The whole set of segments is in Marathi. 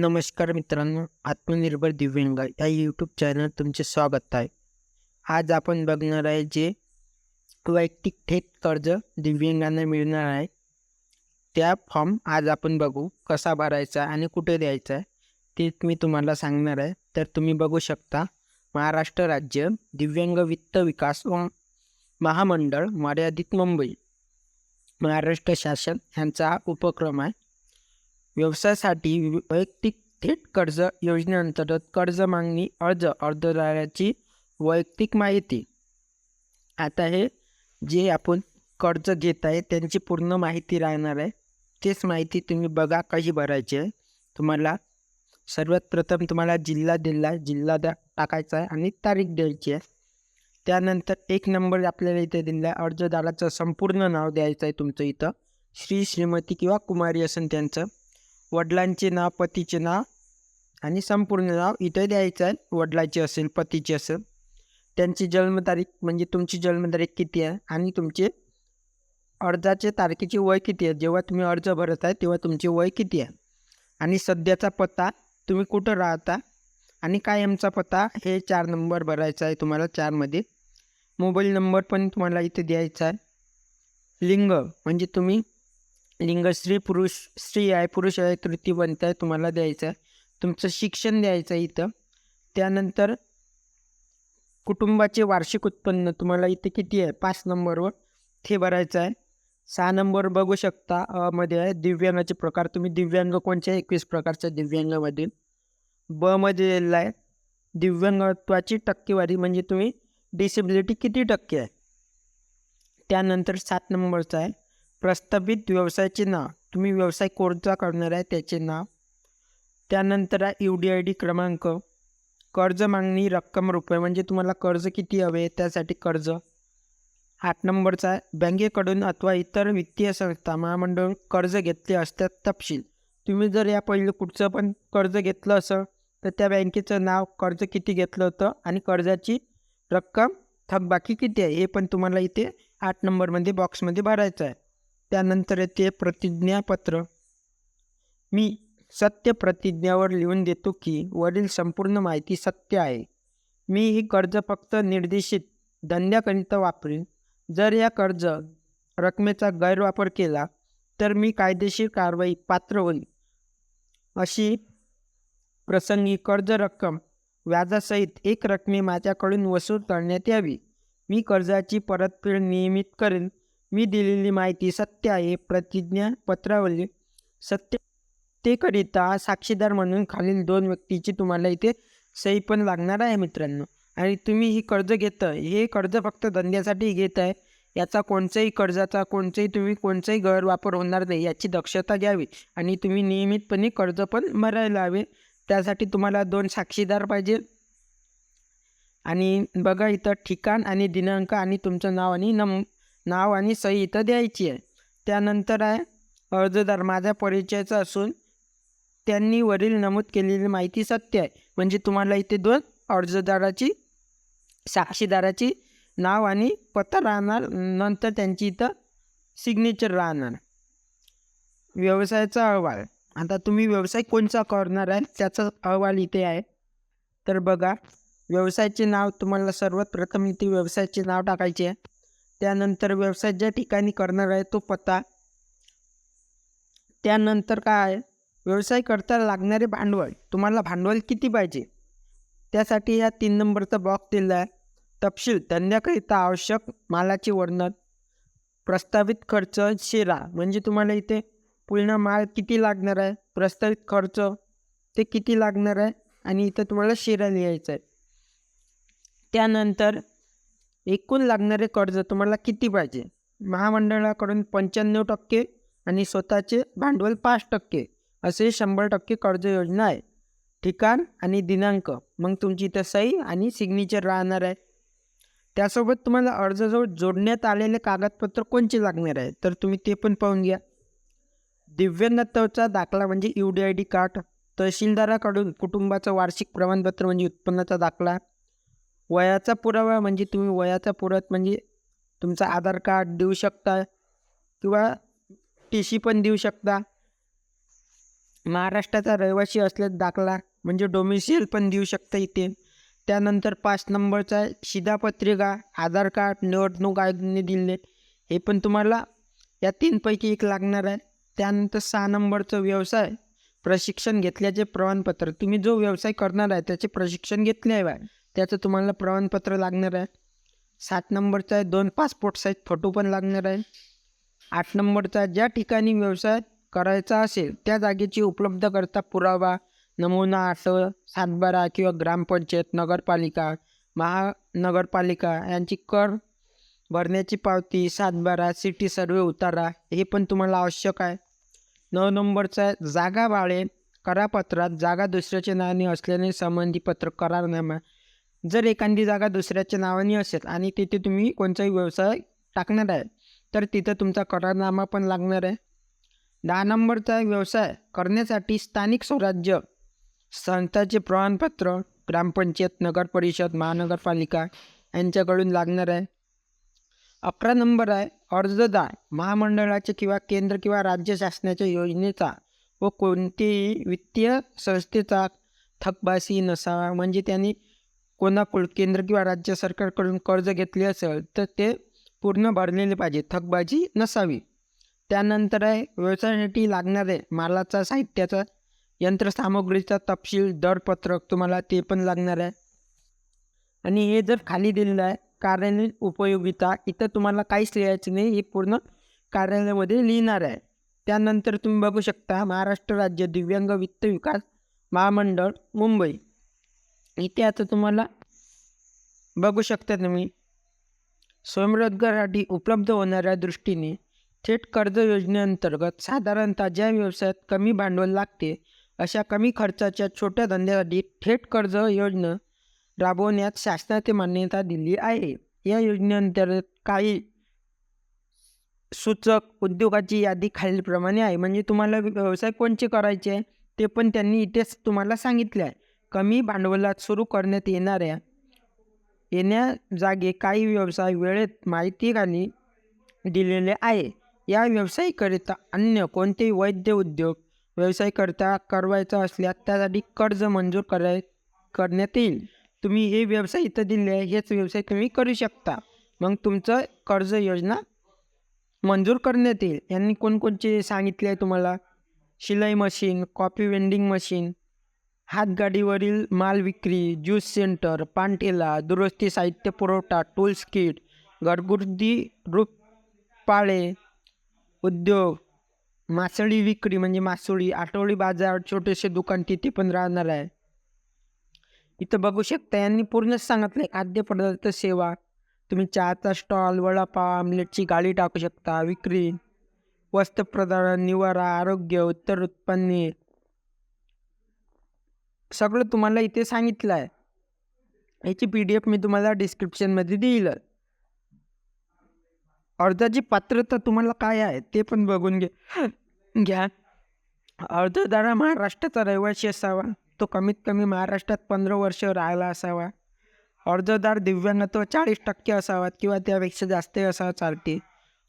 नमस्कार मित्रांनो आत्मनिर्भर दिव्यांग या यूट्यूब चॅनल तुमचे स्वागत आहे. आज आपण बघणार आहे जे वैयक्तिक थेट कर्ज दिव्यांगांना मिळणार आहे. त्या फॉर्म आज आपण बघू कसा भरायचा आणि कुठे द्यायचा आहे ते मी तुम्हाला सांगणार आहे. तर तुम्ही बघू शकता महाराष्ट्र राज्य दिव्यांग वित्त विकास व महामंडळ मर्यादित मुंबई. महाराष्ट्र शासन यांचा हा उपक्रम आहे. व्यवसायासाठी वि- वैयक्तिक थेट कर्ज योजनेअंतर्गत कर्ज मागणी अर्ज अर्जदाराची वैयक्तिक माहिती. आता हे जे आपण कर्ज घेत आहे त्यांची पूर्ण माहिती राहणार आहे. तेच माहिती तुम्ही बघा कशी भरायची आहे. तुम्हाला सर्वात प्रथम तुम्हाला जिल्हा दिला आहे. जिल्हा द्या टाकायचा आहे आणि तारीख द्यायची आहे. त्यानंतर एक नंबर आपल्याला इथे दिला आहे. अर्जदाराचं संपूर्ण नाव द्यायचं आहे तुमचं इथं. श्री श्रीमती किंवा कुमारी असेल त्यांचं. वडिलांचे नाव पतीचे नाव आणि संपूर्ण नाव इथे द्यायचं आहे. वडिलाचे असेल पतीचे असेल. त्यांची जन्मतारीख म्हणजे तुमची जन्मतारीख किती आहे आणि तुमचे अर्जाचे तारखेची वय किती आहे. जेव्हा तुम्ही अर्ज भरत आहे तेव्हा तुमचे वय किती आहे. आणि सध्याचा पत्ता तुम्ही कुठं राहता आणि कायमचा पत्ता हे चार नंबर भरायचा आहे तुम्हाला चारमध्ये. मोबाईल नंबर पण तुम्हाला इथे द्यायचा आहे. लिंग म्हणजे तुम्ही लिंग स्त्री पुरुष स्त्री आहे पुरुष आहे तृतीयवंत आहे तुम्हाला द्यायचं आहे. तुमचं शिक्षण द्यायचं आहे इथं. त्यानंतर कुटुंबाचे वार्षिक उत्पन्न तुम्हाला इथे किती आहे? पाच नंबरवर ते भरायचं आहे. सहा नंबर बघू शकता मध्ये आहे. दिव्यांगाचे प्रकार तुम्ही दिव्यांग कोणत्या एकवीस प्रकारच्या दिव्यांगामधील. ब मध्ये दिलेला आहे दिव्यांगत्वाची टक्केवारी म्हणजे तुम्ही डिसेबिलिटी किती टक्के आहे? त्यानंतर सात नंबरचा आहे. प्रस्तावित व्यवसायाचे नाव. तुम्ही व्यवसाय कोणता करणार आहे त्याचे नाव. त्यानंतर आहे यू डी आय डी क्रमांक. कर्ज मागणी रक्कम रुपये म्हणजे तुम्हाला कर्ज किती हवे आहे त्यासाठी कर्ज. आठ नंबरचा आहे बँकेकडून अथवा इतर वित्तीय संस्था महामंडळ कर्ज घेतले असतात तपशील. तुम्ही जर या पहिले कुठचं पण कर्ज घेतलं असं तर त्या बँकेचं नाव कर्ज किती घेतलं होतं आणि कर्जाची रक्कम थकबाकी किती आहे हे पण तुम्हाला इथे आठ नंबरमध्ये बॉक्समध्ये भरायचं आहे. त्यानंतर येते प्रतिज्ञापत्र. मी सत्य प्रतिज्ञावर लिहून देतो की वरील संपूर्ण माहिती सत्य आहे. मी ही कर्ज फक्त निर्देशित धंद्याकरिता वापरीन. जर या कर्ज रकमेचा गैरवापर केला तर मी कायदेशीर कारवाई पात्र होईल अशी प्रसंगी कर्ज रक्कम व्याजासहित एक रकमे माझ्याकडून वसूल करण्यात यावी. मी कर्जाची परतफेड नियमित करेन. मी दिलेली माहिती सत्य आहे प्रतिज्ञा पत्रावली सत्य साक्षीदार म्हणून खालील दोन व्यक्तीची तुम्हाला इथे सही पण लागणार आहे मित्रांनो. आणि तुम्ही ही कर्ज घेतं हे कर्ज फक्त धंद्यासाठी घेत आहे याचा कोणत्याही कर्जाचा कोणचाही तुम्ही कोणचाही गैरवापर होणार नाही याची दक्षता घ्यावी आणि तुम्ही नियमितपणे कर्ज पण भरायला हवे त्यासाठी तुम्हाला दोन साक्षीदार पाहिजे. आणि बघा इथं ठिकाण आणि दिनांक आणि तुमचं नाव आणि नम नाव आणि सही इथं द्यायची आहे. त्यानंतर आहे अर्जदार माझ्या परिचयाचा असून त्यांनी वरील नमूद केलेली माहिती सत्य आहे. म्हणजे तुम्हाला इथे दोन अर्जदाराची साक्षीदाराची नाव आणि पत्ता राहणार नंतर त्यांची इथं सिग्नेचर राहणार. व्यवसायाचा अहवाल. आता तुम्ही व्यवसाय कोणचा करणार आहे त्याचा अहवाल इथे आहे. तर बघा व्यवसायाचे नाव तुम्हाला सर्वात प्रथम इथे व्यवसायाचे नाव टाकायचे आहे. त्यानंतर व्यवसाय ज्या ठिकाणी करणार आहे तो पत्ता त्यानंतर काय? आहे व्यवसाय करता लागणारे भांडवल. तुम्हाला भांडवल किती पाहिजे? त्यासाठी ह्या तीन नंबरचा बॉक्स दिला आहे. तपशील धंद्याकरिता आवश्यक मालाचे वर्णन प्रस्तावित खर्च शेरा. म्हणजे तुम्हाला इथे पूर्ण माल किती लागणार आहे? प्रस्तावित खर्च ते किती लागणार आहे? आणि इथं तुम्हाला शेरा लिहायचं आहे. त्यानंतर एकूण लागणारे कर्ज तुम्हाला किती पाहिजे? महामंडळाकडून पंच्याण्णव टक्के आणि स्वतःचे भांडवल पाच टक्के असे शंभर टक्के कर्ज योजना आहे. ठिकाण आणि दिनांक. मग तुमची इथं सही आणि सिग्नेचर राहणार आहे. त्यासोबत तुम्हाला अर्जाजवळ जोडण्यात आलेले कागदपत्र कोणचे लागणार आहे? तर तुम्ही ते पण पाहून घ्या. दिव्यांगत्वाचा दाखला म्हणजे U D I D card. तहसीलदाराकडून कुटुंबाचं वार्षिक प्रमाणपत्र म्हणजे उत्पन्नाचा दाखला. वयाचा पुरावा म्हणजे तुम्ही वयाचा पुरावा म्हणजे तुमचा आधार कार्ड देऊ शकता किंवा टी सी पण देऊ शकता. महाराष्ट्राचा रहिवासी असल्यास दाखला म्हणजे डोमिसिल पण देऊ शकता इथे. त्यानंतर पाच नंबरचा आहे शिधापत्रिका आधार कार्ड निवडणूक आयोगाने दिले हे पण तुम्हाला या तीनपैकी एक लागणार आहे. त्यानंतर सहा नंबरचं व्यवसाय प्रशिक्षण घेतल्याचे प्रमाणपत्र. तुम्ही जो व्यवसाय करणार आहे त्याचे प्रशिक्षण घेतले आहे. त्याचं तुम्हाला प्रमाणपत्र लागणार आहे. सात नंबरचा आहे दोन पासपोर्ट साईज फोटो पण लागणार आहे. आठ नंबरचा ज्या ठिकाणी व्यवसाय करायचा असेल त्या जागेची उपलब्ध करता पुरावा नमुना आठव सातबारा किंवा ग्रामपंचायत नगरपालिका महानगरपालिका यांची कर भरण्याची पावती सातबारा सिटी सर्वे उतारा हे पण तुम्हाला आवश्यक आहे. नऊ नंबरचा आहे जागा वाळे करापत्रात जागा दुसऱ्याच्या नावाने असल्याने संबंधी पत्र करारनामा जर एखादी जागा दुसऱ्याच्या नावाने असेल आणि तिथे तुम्ही कोणताही व्यवसाय टाकणार आहे तर तिथं तुमचा करारनामा पण लागणार आहे. दहा नंबरचा व्यवसाय करण्यासाठी स्थानिक स्वराज्य संस्थाचे प्रमाणपत्र ग्रामपंचायत नगरपरिषद महानगरपालिका यांच्याकडून लागणार आहे. अकरा नंबर आहे अर्जदार महामंडळाचे किंवा केंद्र किंवा राज्य शासनाच्या योजनेचा व कोणतीही वित्तीय संस्थेचा थकबासी नसावा म्हणजे त्यांनी कोणाकडून केंद्र किंवा राज्य सरकारकडून कर्ज घेतले असेल तर ते पूर्ण भरलेले पाहिजे. थकबाजी नसावी. त्यानंतर आहे व्यवसायासाठी लागणारे मालाचा साहित्याचा यंत्रसामुग्रीचा तपशील दरपत्रक तुम्हाला ते पण लागणार आहे. आणि हे जर खाली दिलेलं आहे कार्यालयीन उपयोगिता इथं तुम्हाला काहीच लिहायचं नाही हे पूर्ण कार्यालयामध्ये लिहिणार आहे. त्यानंतर तुम्ही बघू शकता महाराष्ट्र राज्य दिव्यांग वित्त विकास महामंडळ मुंबई. इथे आता तुम्हाला बघू शकता तुम्ही. स्वयंरोजगारासाठी उपलब्ध होणाऱ्या दृष्टीने थेट कर्ज योजनेअंतर्गत साधारणतः ज्या व्यवसायात कमी भांडवल लागते अशा कमी खर्चाच्या छोट्या धंद्यासाठी थेट कर्ज योजना राबवण्यात शासनाने मान्यता दिली आहे. या योजनेअंतर्गत काही सूचक उद्योगाची यादी खालीलप्रमाणे आहे. म्हणजे तुम्हाला व्यवसाय कोणचे करायचे आहे ते पण त्यांनी इथेच तुम्हाला सांगितले आहे. कमी भांडवलात सुरू करण्यात येणाऱ्या येण्या जागे काही व्यवसाय वेळेत माहितीखाली दिलेले आहे. या व्यवसायाकरिता अन्य कोणतेही वैद्य उद्योग व्यवसायकरिता करवायचा असल्यास त्यासाठी कर्ज मंजूर कराय करण्यात येईल. तुम्ही हे व्यवसाय इथं दिले आहे हेच व्यवसाय तुम्ही करू शकता. मग तुमचं कर्ज योजना मंजूर करण्यात येईल. यांनी कोणकोणचे सांगितले आहे तुम्हाला? शिलाई मशीन कॉपी वेंडिंग मशीन हातगाडीवरील माल विक्री ज्यूस सेंटर पानटेला दुरुस्ती साहित्य पुरवठा टूल्स किट घरगुती रूपपाळे उद्योग मासळी विक्री म्हणजे मासोळी आठवडी बाजार छोटेसे दुकान तिथे पण राहणार आहे. इथं बघू शकता यांनी पूर्णच सांगितलं आहे खाद्यपदार्थ सेवा. तुम्ही चहाचा स्टॉल वडापाव आमलेटची गाडी टाकू शकता विक्री वस्त्रप्रदान निवारा आरोग्य उत्तर उत्पन्ने सगळं तुम्हाला इथे सांगितलं आहे याची पी डी एफ मी तुम्हाला डिस्क्रिप्शनमध्ये देईल. अर्जाची पात्रता तुम्हाला काय आहे ते पण बघून घे. घ्या. अर्जदार महाराष्ट्राचा रहिवासी असावा. तो कमीत कमी महाराष्ट्रात पंधरा वर्ष राहिला असावा. अर्जदार दिव्यांगत्व चाळीस टक्के असावा किंवा त्यापेक्षा जास्त असावा चालते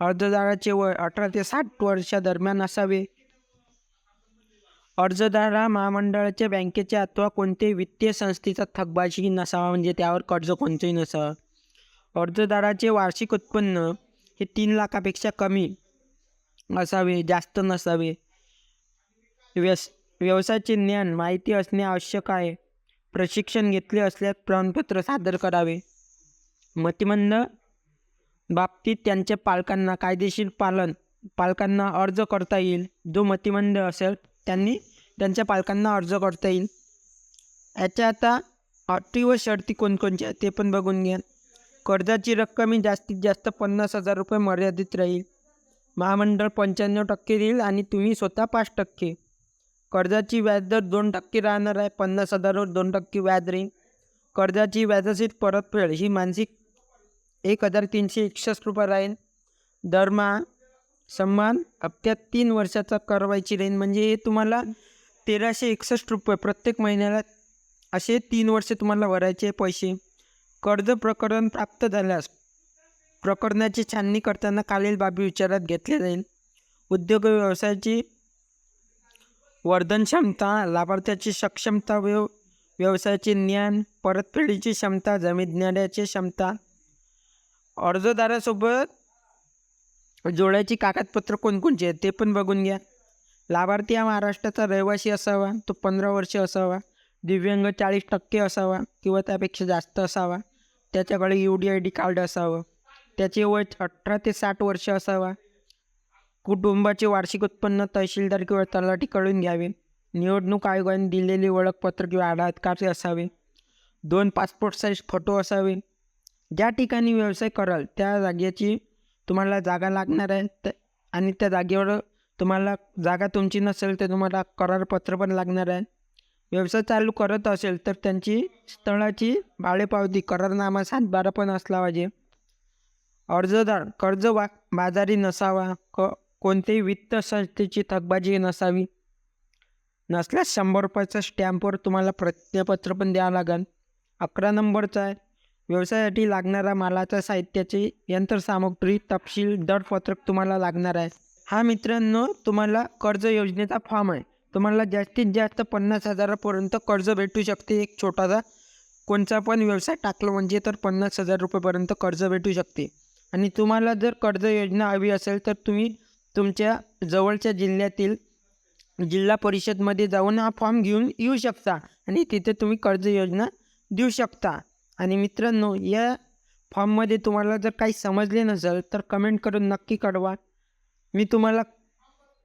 अर्जदाराचे वय अठरा ते साठ वर्षादरम्यान असावे. अर्जदार हा महामंडळाच्या बँकेच्या अथवा कोणत्याही वित्तीय संस्थेचा थकबाजी नसावा म्हणजे त्यावर कर्ज कोणतंही नसावं. अर्जदाराचे वार्षिक उत्पन्न हे तीन लाखापेक्षा कमी असावे जास्त नसावे. व्यस व्यवसायाचे ज्ञान माहिती असणे आवश्यक आहे. प्रशिक्षण घेतले असल्यास प्रमाणपत्र सादर करावे. मतिमंद बाबतीत त्यांच्या पालकांना कायदेशीर पालन पालकांना अर्ज करता येईल. जो मतिमंद असेल त्यांनी त्यांच्या पालकांना अर्ज करता येईल. याच्या आता अटी व शर्ती कोणकोणच्या ते पण बघून घ्या. कर्जाची रक्कम ही जास्तीत जास्त पन्नास हजार रुपये मर्यादित राहील. महामंडळ पंच्याण्णव टक्के देईल आणि तुम्ही स्वतः पाच टक्के. कर्जाची व्याजदर दोन टक्के राहणार आहे पन्नास हजारावर दोन टक्के व्याज राहील. कर्जाची व्याजाची परतफेड ही मानसिक एक हजार तीनशे एकसष्ट रुपये राहील. दरमहा सन्मान हप्त्यात तीन वर्षाचा करवायची रेंज म्हणजे हे तुम्हाला तेराशे एकसष्ट रुपये प्रत्येक महिन्याला असे तीन वर्ष तुम्हाला भरायचे पैसे. कर्ज प्रकरण प्राप्त झाल्यास प्रकरणाची छाननी करताना खालील बाबी विचारात घेतल्या जाईल. उद्योग व्यवसायाची वर्धन क्षमता लाभार्थ्याची सक्षमता व्यव व्यवसायाचे ज्ञान परतफेडीची क्षमता जमीन ज्ञानाची क्षमता. अर्जदारासोबत जोड्याची कागदपत्र कोणकोणची आहेत ते पण बघून घ्या. लाभार्थी हा महाराष्ट्राचा रहिवासी असावा तो पंधरा वर्ष असावा दिव्यांग चाळीस टक्के असावा किंवा त्यापेक्षा जास्त असावा त्याच्याकडे U D I D card असावं त्याचे वय अठरा ते साठ वर्ष असावा कुटुंबाचे वार्षिक उत्पन्न तहसीलदार किंवा तलाठीकडून घ्यावे निवडणूक आयोगाने दिलेले ओळखपत्र किंवा आधार कार्ड असावे दोन पासपोर्ट साईज फोटो असावे ज्या ठिकाणी व्यवसाय कराल त्या जागेची तुम्हाला जागा लागणार आहे त आणि त्या जागेवर तुम्हाला जागा तुमची नसेल तर तुम्हाला करारपत्र पण लागणार आहे. व्यवसाय चालू करत असेल तर त्यांची स्थळाची भाडेपावती करारनामा सातबारा पण असला पाहिजे. अर्जदार कर्ज वा बाजारी नसावा. क कोणत्याही वित्त संस्थेची थकबाजी नसावी. नसल्यास शंभर रुपयाचा स्टॅम्पवर तुम्हाला प्रत्ययपत्र पण द्यावं लागेल. अकरा नंबरचा आहे. व्यवसायासाठी लागणारा मालाच्या साहित्याची यंत्रसामुग्री तपशील दरपत्रक तुम्हाला लागणार आहे. हा मित्रांनो तुम्हाला कर्ज योजनेचा फॉर्म आहे. तुम्हाला जास्तीत जास्त पन्नास हजारापर्यंत कर्ज भेटू शकते. एक छोटासा कोणचा पण व्यवसाय टाकलं म्हणजे तर पन्नास हजार रुपयेपर्यंत कर्ज भेटू शकते. आणि तुम्हाला जर कर्ज योजना हवी असेल तर तुम्ही तुमच्या जवळच्या जिल्ह्यातील जिल्हा परिषदमध्ये जाऊन हा फॉर्म घेऊन येऊ शकता. आणि तिथे तुम्ही कर्ज योजना देऊ शकता. आणि मित्रांनो या फॉर्ममध्ये तुम्हाला जर काही समजले नसेल तर कमेंट करून नक्की कळवा. मी तुम्हाला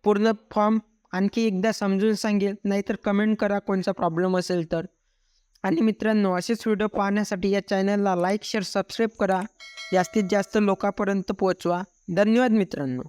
पूर्ण फॉर्म आणखी एकदा समजून सांगेल नाहीतर कमेंट करा कोणचा प्रॉब्लेम असेल तर. आणि मित्रांनो असेच व्हिडिओ पाहण्यासाठी या चॅनलला लाईक शेअर सबस्क्राईब करा. जास्तीत जास्त लोकांपर्यंत पोहोचवा. धन्यवाद मित्रांनो.